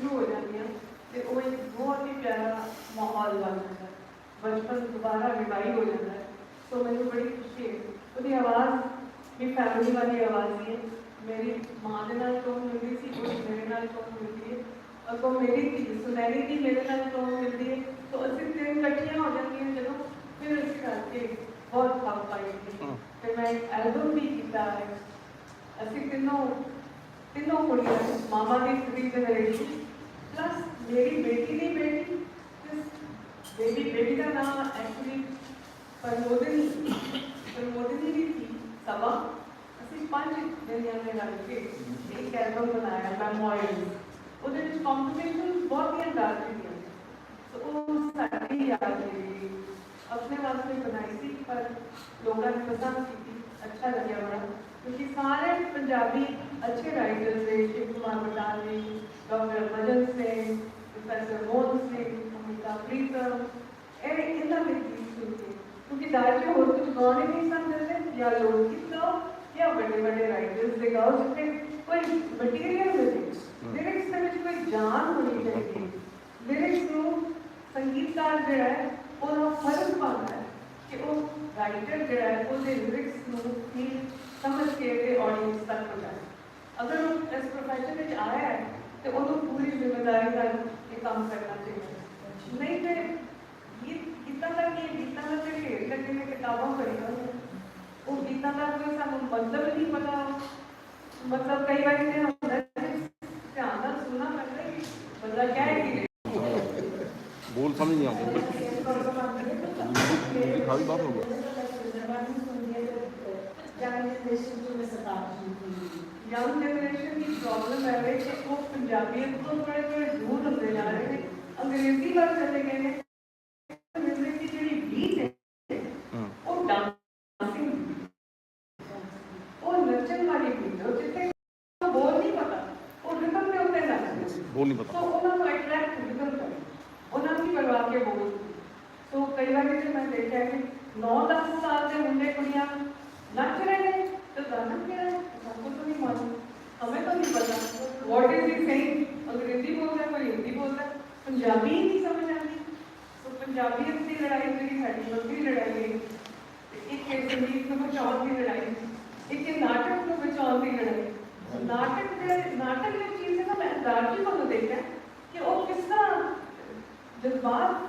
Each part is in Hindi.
ਸ਼ੁਰੂ ਹੋ ਜਾਂਦੀਆਂ ਤੇ ਉਹ ਇੱਕ ਬਹੁਤ ਹੀ ਪਿਆਰਾ ਮਾਹੌਲ ਬਣ ਜਾਂਦਾ ਹੈ ਬਚਪਨ ਦੁਬਾਰਾ ਰਿਵਾਈਵ ਹੋ ਜਾਂਦਾ ਹੈ ਸੋ ਮੈਨੂੰ ਬੜੀ ਖੁਸ਼ੀ ਹੈ ਉਹਦੀ ਆਵਾਜ਼ ਵੀ ਫੈਮਿਲੀ ਵਾਲੀ ਆਵਾਜ਼ ਹੀ ਹੈ ਮੇਰੀ ਮਾਂ ਦੇ ਨਾਲ ਟੋਨ ਮਿਲਦੀ ਸੀ ਉਹ ਮੇਰੇ ਨਾਲ ਟੋਨ ਮਿਲਦੀ ਹੈ ਅੱਗੋਂ ਮੇਰੀ ਧੀ ਸੁਨਹਿਰੀ ਦੀ ਮੇਰੇ ਨਾਲ ਟੋਨ ਮਿਲਦੀ ਹੈ ਸੋ ਅਸੀਂ ਤਿੰਨ ਇਕੱਠੀਆਂ ਹੋ ਜਾਂਦੀਆਂ ਜਦੋਂ ਫਿਰ ਅਸੀਂ ਕਰਕੇ ਬਹੁਤ ਕੰਮ ਪਾਈ ਤੇ ਮੈਂ ਇੱਕ ਐਲਬਮ ਵੀ ਕੀਤਾ ਹੈ ਅਸੀਂ ਤਿੰਨੋਂ ਤਿੰਨੋਂ ਕੁੜੀਆਂ ਮਾਮਾ ਦੀ ਥਰੀ ਜਨਰੇਸ਼ਨ ਪਲੱਸ ਮੇਰੀ ਬੇਟੀ ਦੀ ਬੇਟੀ ਬੇਬੀ ਬੇਬੀ ਦਾ ਨਾਮ ਐਕਚੁਅਲੀ ਪ੍ਰਮੋਦਨੀ ਪ੍ਰਮੋਦਨੀ ਦੀ ਥੀ ਸਭਾ ਅਸੀਂ ਪੰਜ ਜਣਿਆਂ ਨੇ ਰਲ ਕੇ ਇੱਕ ਐਲਬਮ ਬਣਾਇਆ ਮੈਮੋਰੀਅਲ ਉਹਦੇ ਵਿੱਚ ਕੰਪੀਟੀਸ਼ਨ ਬਹੁਤ ਹੀ ਅੰਦਾਜ਼ ਸੀਗੀਆਂ ਸੋ ਉਹ ਸਾਡੀ ਯਾਦ ਹੈ ਆਪਣੇ ਵਾਸਤੇ ਬਣਾਈ ਸੀ ਪਰ ਲੋਕਾਂ ਨੇ ਪਸੰਦ ਕੀਤੀ ਅੱਛਾ ਲੱਗਿਆ ਬੜਾ ਕਿਉਂਕਿ ਸਾਰੇ ਪੰਜਾਬੀ अच्छे राइटर्स हैं शिव कुमार बटानी डॉक्टर भजन सिंह प्रोफेसर मोहन सिंह अमिता प्रीतम क्योंकि कुछ नहीं समझते या लोग तो, गाओ या बड़े बड़े राइटर्स से गाओ जिसमें कोई मटीरियल मिले लिरिक्स के ਵਿੱਚ कोई जान होनी चाहिए। लिरिक्स ਅਗਰ ਉਹ ਇਸ ਪ੍ਰੋਫੈਸ਼ਨ ਵਿੱਚ ਆਇਆ ਹੈ ਤੇ ਉਹਨੂੰ ਪੂਰੀ ਜ਼ਿੰਮੇਵਾਰੀ ਨਾਲ ਇਹ ਕੰਮ ਕਰਨਾ ਚਾਹੀਦਾ ਨਹੀਂ ਤੇ ਗੀਤ ਗੀਤਾਂ ਦਾ ਕੀ? ਗੀਤਾਂ ਦਾ ਢੇਰ ਲੱਗੇ ਨੇ ਕਿਤਾਬਾਂ ਪੜ੍ਹੀਆਂ ਉਹ ਗੀਤਾਂ ਦਾ ਕੋਈ ਸਾਨੂੰ ਮਤਲਬ ਨਹੀਂ ਪਤਾ। ਮਤਲਬ ਕਈ ਵਾਰੀ ਤੇ ਹੁੰਦਾ ਧਿਆਨ ਨਾਲ ਸੁਣਨਾ ਪੈਂਦਾ ਕਿ ਬੰਦਾ ਕਹਿ ਕੀ ਰਿਹਾ। ਬੋਲ ਸਮਝ ਨਹੀਂ ਆਉਂਦਾ। ਵੀ ਬਾਹਰ ਹੋ ਗਿਆ यंग जनरेशन की प्रॉब्लम है वे तो वो पंजाबी तो थोड़े थोड़े दूर होते जा रहे हैं। अंग्रेज़ी का चले गए हैं। तो तो नौ दस साल के मुंडे कुछ नच रहे हैं तो दाना क्या मन हमें तो नहीं पता। वॉट इज़ इट सेइंग अंग्रेज़ी बोलता है, कोई हिंदी बोलता है। पंजाबी ही नहीं समझ आती तो पंजाबीयत की लड़ाई मेरी साड़ी लंबी लड़ाई है। एक एक संगीत में बचाव की लड़ाई। एक नाटक में बचाव की लड़ाई। नाटक के नाटक में चीज़ है ना, मैं अंदाज ही तो देखा है कि वो किस तरह जज्बात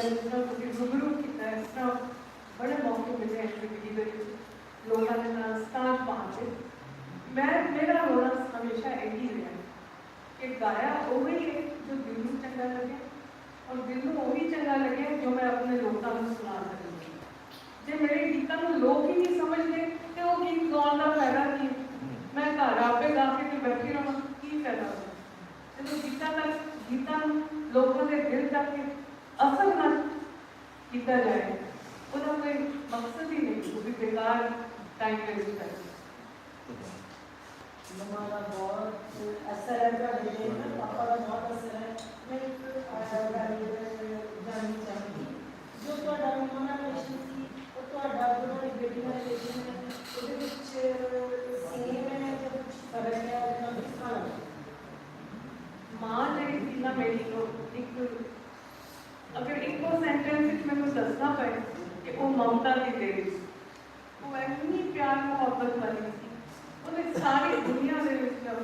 ਜਿਹੜੀਆਂ ਨੇ ਮੈਨੂੰ ਨਹੀਂ ਪਤਾ ਲੱਗਦਾ ਕਿ ਕਈ ਵਾਰੀ ਇੰਟਰਵਿਊ ਤੇ ਜਾਂ ਜਿਸ ਤਰ੍ਹਾਂ ਤੁਸੀਂ ਰੂਬਰੂ ਕੀਤਾ ਹੈ, ਇਸ ਤਰ੍ਹਾਂ ਬੜੇ ਮੌਕੇ ਮਿਲੇ ਹੈ ਜ਼ਿੰਦਗੀ ਦੇ ਵਿੱਚ ਲੋਕਾਂ ਦੇ ਨਾਲ ਸਟਾਰ ਪਾਉਂਦੇ ਮੈਂ ਮੇਰਾ ਰੋਣਾ ਹਮੇਸ਼ਾ ਇਹੀ ਰਿਹਾ ਕਿ ਗਾਇਆ ਉਹ ਹੀ ਹੈ ਜੋ ਦਿਲ ਨੂੰ ਚੰਗਾ ਲੱਗੇ ਔਰ ਦਿਲ ਨੂੰ ਉਹ ਹੀ ਚੰਗਾ ਲੱਗੇ ਜੋ ਮੈਂ ਆਪਣੇ ਲੋਕਾਂ ਨੂੰ ਸੁਣਾ ਸਕਦੀ ਜੇ ਮੇਰੇ ਗੀਤਾਂ ਨੂੰ ਲੋਕ ਹੀ ਨਹੀਂ ਸਮਝਦੇ ਤੇ ਉਹ ਗੀਤ ਗਾਉਣ ਦਾ ਫਾਇਦਾ निकल आए उनका कोई मकसद ही नहीं, वो भी बेकार टाइम वेस्ट कर हमारा बहुत असर है पापा का बहुत असर है। ममता की लेडीज़ वो इतनी प्यार मोहब्बत वाली थी। उन्हें सारी दुनिया से अपना